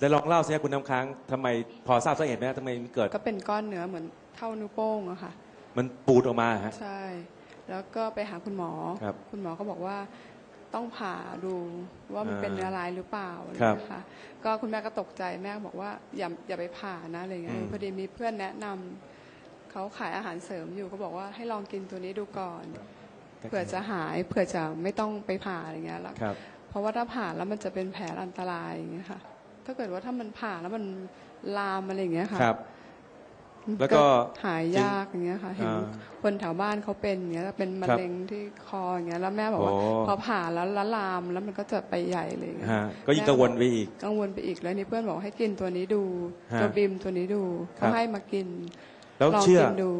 แล้วลองเล่าสิครับคุณน้ำค้างทำไมพอทราบสาเหตุไหมทำไมมันเกิด ก็เป็นก้อนเนื้อเหมือนเท่านิ้วโป้งอะค่ะ มันปูดออกมาฮะ ใช่ แล้วก็ไปหาคุณหมอครับณหมอก็บอกว่าต้องผ่าดูว่ามันอ่าเป็นเนื้อร้ายหรือเปล่าอะไรครับนะคะก็คุณแม่ก็ตกใจแม่ก็บอกว่าอย่าอย่าไปผ่านะอะไรเงี้ยอืม พอดีมีเพื่อนแนะนำเขาขายอาหารเสริมอยู่ก็บอกว่าให้ลองกินตัวนี้ดูก่อนเผื่อจะหายเผื่อจะไม่ต้องไปผ่าอะไรเงี้ยแล้วครับ เพราะว่าถ้าผ่าแล้วมันจะเป็นแผลอันตรายอย่างเงี้ยค่ะ ถ้าเกิดว่าถ้ามันผ่าแล้วมันลามอะไรอย่างเงี้ยค่ะครับมันแล้วก็หายยากอย่างเงี้ยค่ะ เห็นอ่าคนแถวบ้านเขาเป็นอย่างเงี้ยเป็นมะครับเร็งที่คออย่างเงี้ยแล้วแม่บอกว่าโอ้พอผ่าแล้วละลามแล้วมันก็จะไปใหญ่เลยอย่างเงี้ยฮะก็ยิ่งกังวลไปอีกกังวลไปอีกแล้วนี่เพื่อนบอกให้กินตัวนี้ดูฮะตัวบิมตัวนี้ดูครัเขาบให้มากินแล้วลองเชื่อกินดู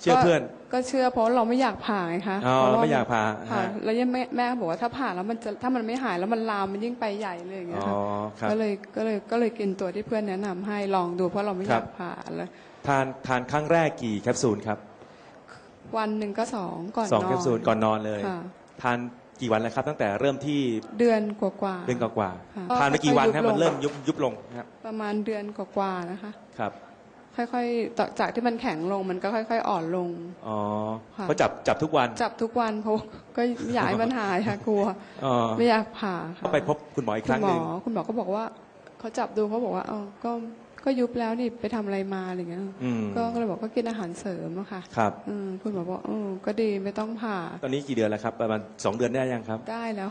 เชื่อก็เพื่อน ก็เชื่อเพราะเราไม่อยากผ่าไงคะอ๋อเพระเราว่ไม่อยากผ่าผ่าฮะ แล้วยังแม่แม่บอกว่าถ้าผ่าแล้วมันจะถ้ามันไม่หายแล้วมันลามมันยิ่งไปใหญ่เลยอย่างเงี้ยอ๋อค่ะครับก็เลยก็เลยก็เลยกินตัวที่เพื่อนแนะนำให้ลองดูเพราะเราไม่อครัยาบกผ่าแล้วทานทานครั้งแรกกี่แคปซูลครับวันหนึ่งก็สองก่อนสองนอน แคปซูลก่อนนอนเลย ค่ะ ทานกี่วันแล้วครับ ตั้งแต่เริ่มที่เดือนกว่าๆ เดือนกว่าค่ะๆทานไปกี่วันครับก็มันยุบลงเริ่มยุบยุบลงครับประมาณเดือนกว่าๆนะคะ ครับ ค่อยๆต่อจากที่มันแข็งลงมันก็ค่อย ๆ อ่อนลง อ๋อค่ะก็จับจับทุกวัน จับทุกวันเพราะก็ไม่อยากให้มันหายค่ะกลัว อ๋อไม่อยากผ่าค่ะก็ไปพบคุณหมออีกคคุรั้ณงหมหอนึ่งคุณหมอก็บอกว่าเขาจับดูเขาบอกว่าอ๋อก็ก็ยุบแล้วนี่ไปทำอะไรมาอะไรเงี้ยอืมก็ก็เลยบอกก็กินอาหารเสริมอะค่ะครับ อืมคุณหมอบอกเออก็ดีไม่ต้องผ่าตอนนี้กี่เดือนแล้วครับ ประมาณสองเดือนได้ยังครับ ได้แล้ว